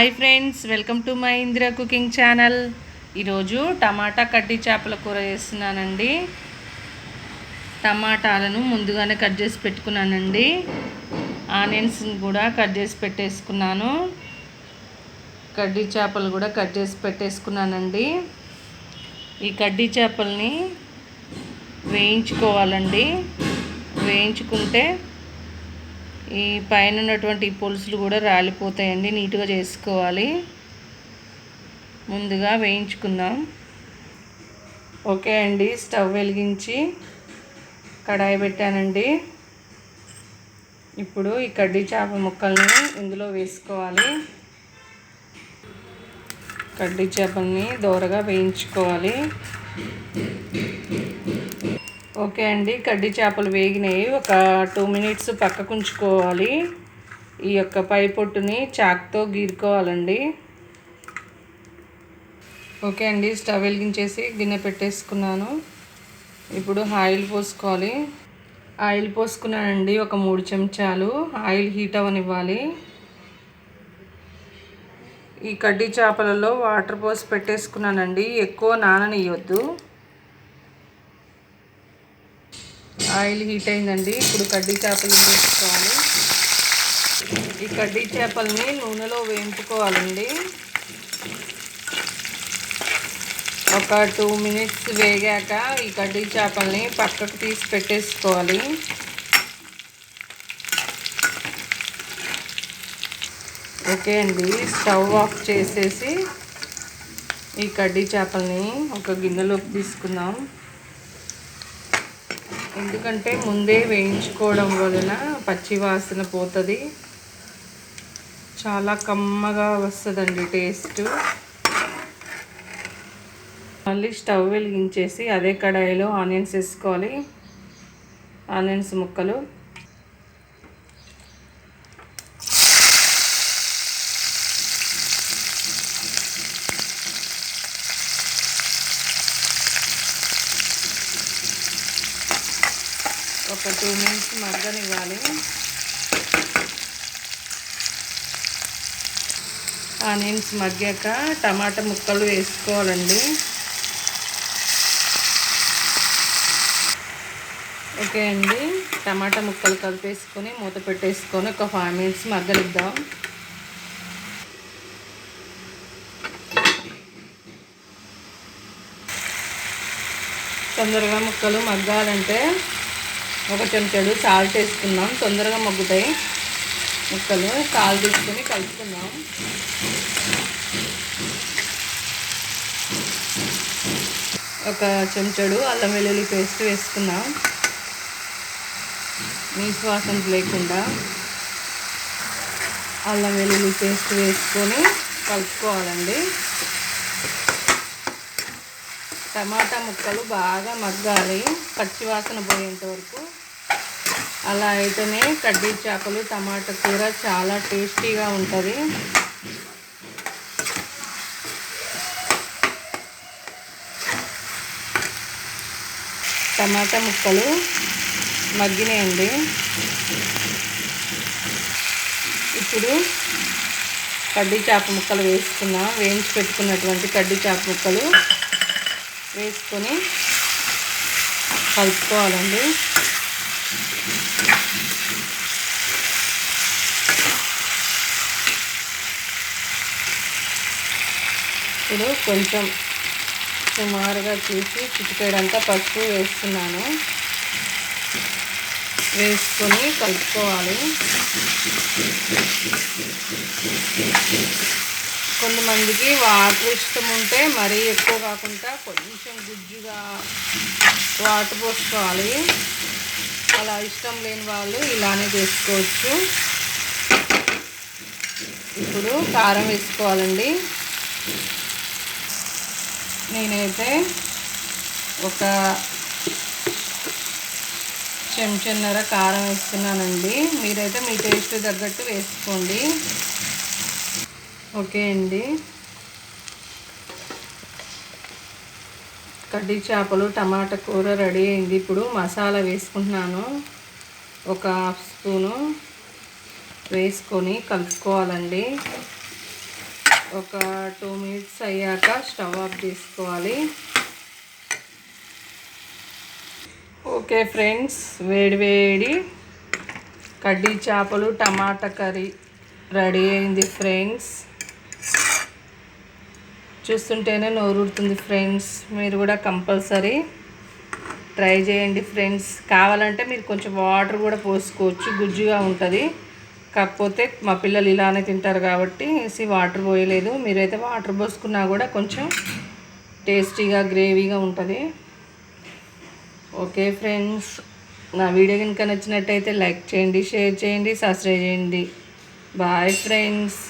Hi friends welcome to my Indira cooking channel ఈరోజు టమాటా కడ్డీ చేపల కూర చేస్తున్నానండి. టమాటాలను ముందుగానే కట్ చేసి పెట్టుకున్నానండి. ఆనియన్స్ని కూడా కట్ చేసి పెట్టేసుకున్నాను. కడ్డీ చేపలు కూడా కట్ చేసి పెట్టేసుకున్నానండి. ఈ కడ్డీ చేపల్ని వేయించుకోవాలండి. వేయించుకుంటే ఈ పైన ఉన్నటువంటి పులుసులు కూడా రాలిపోతాయండి నీట్గా చేసుకోవాలి. ముందుగా వేయించుకుందాం. ఓకే అండి స్టవ్ వెలిగించి కడాయి పెట్టానండి. ఇప్పుడు ఈ కడ్డీ చేప ముక్కల్ని ఇందులో వేసుకోవాలి. కడ్డీ చేపల్ని దోరగా వేయించుకోవాలి. ఓకే అండి. కడ్డీ చేపలు వేగినాయి ఒక టూ మినిట్స్ పక్కకు ఉంచుకోవాలి. ఈ యొక్క పై పొట్టుని చాక్తో గీరుకోవాలండి. ఓకే అండి. స్టవ్ వెలిగించేసి గిన్నె పెట్టేసుకున్నాను. ఇప్పుడు ఆయిల్ పోసుకోవాలి. ఆయిల్ పోసుకున్నానండి ఒక మూడు చెంచాలు. ఆయిల్ హీట్ అవ్వనివ్వాలి. ఈ కడ్డీ చేపలలో వాటర్ పోసి పెట్టేసుకున్నానండి. ఎక్కువ నాననియొద్దు ఆయిల్ హీట్ అయిందండి. ఇప్పుడు కడ్డీ చేపలు వేసుకోవాలి. ఈ కడ్డీ చేపల్ని నూనెలో వేయించుకోవాలండి. ఒక టూ మినిట్స్ వేగాక ఈ కడ్డీ చేపల్ని పక్కకు తీసి పెట్టేసుకోవాలి. ఓకే అండి. స్టవ్ ఆఫ్ చేసేసి ఈ కడ్డీ చేపల్ని ఒక గిన్నెలోకి తీసుకుందాం. ఎందుకంటే ముందే వేయించుకోవడం వలన పచ్చి వాసన పోతుంది. చాలా కమ్మగా వస్తుందండి టేస్ట్. మళ్ళీ స్టవ్ వెలిగించేసి అదే కడాయిలో ఆనియన్స్ వేసుకోవాలి. ఆనియన్స్ ముక్కలు. ఒక టూ మినిట్స్ మగ్గనివ్వాలి ఆనియన్స్ మగ్గాక టమాటా ముక్కలు వేసుకోవాలండి. ఓకే అండి. టమాటా ముక్కలు కలిపేసుకొని మూత పెట్టేసుకొని ఒక ఫైవ్ మినిట్స్ మగ్గనిద్దాం. తొందరగా ముక్కలు మగ్గాలంటే ఒక చెంచాడు సాల్ట్ వేసుకుందాం. తొందరగా మగ్గుతాయి ముక్కలు. కాలు తీసుకొని కలుపుకుందాం. ఒక చెంచాడు అల్లం వెల్లుల్లి పేస్ట్ వేసుకుందాం. నీసు వాసన లేకుండా అల్లం వెల్లుల్లి పేస్ట్ వేసుకొని కలుపుకోవాలండి. టమాటా ముక్కలు బాగా మగ్గాలి. పచ్చి వాసన పోయేంత వరకు అలా అయితేనే కడ్డీ చేపలు టమాటా కూర చాలా టేస్టీగా ఉంటుంది. టమాటా ముక్కలు మగ్గినాయండి. ఇప్పుడు కడ్డీ చేప ముక్కలు వేసుకున్నా. వేయించి పెట్టుకున్నటువంటి కడ్డీ చేప ముక్కలు వేసుకొని కలుపుకోవాలండి. ఇప్పుడు కొంచెం సుమారుగా చూసి చిటికేడంతా పసుపు వేస్తున్నాను. వేసుకొని కలుపుకోవాలి. కొంతమందికి వాటర్ ఇష్టం ఉంటే మరీ ఎక్కువ కాకుండా కొంచెం గుజ్జుగా వాటర్ పోసుకోవాలి. అలా ఇష్టం లేని వాళ్ళు ఇలానే చేసుకోవచ్చు. ఇప్పుడు కారం వేసుకోవాలండి. నేనైతే ఒక చెంచన్నర కారం వేస్తున్నానండి. మీరైతే మీ టేస్ట్ తగ్గట్టు వేసుకోండి. ఓకే అండి. కడ్డీ చేపలు టమాటా కూర రెడీ అయింది. ఇప్పుడు మసాలా వేసుకుంటున్నాను. ఒక హాఫ్ స్పూను వేసుకొని కలుపుకోవాలండి. ఒక టూ మినిట్స్ అయ్యాక స్టవ్ ఆఫ్ చేసుకోవాలి. ఓకే ఫ్రెండ్స్ వేడి వేడి కడ్డీ చేపలు టమాటా కర్రీ రెడీ అయింది ఫ్రెండ్స్. చూస్తుంటేనే నోరుడుతుంది ఫ్రెండ్స్. మీరు కూడా కంపల్సరీ ట్రై చేయండి ఫ్రెండ్స్. కావాలంటే మీరు కొంచెం వాటర్ కూడా పోసుకోవచ్చు గుజ్జుగా ఉంటుంది. కాకపోతే మా పిల్లలు ఇలానే తింటారు కాబట్టి వేసి వాటర్ పోయలేదు. మీరైతే వాటర్ పోసుకున్నా కూడా కొంచెం టేస్టీగా గ్రేవీగా ఉంటుంది. ఓకే ఫ్రెండ్స్ నా వీడియో కనుక నచ్చినట్టయితే లైక్ చేయండి షేర్ చేయండి సబ్స్క్రైబ్ చేయండి. Bye friends.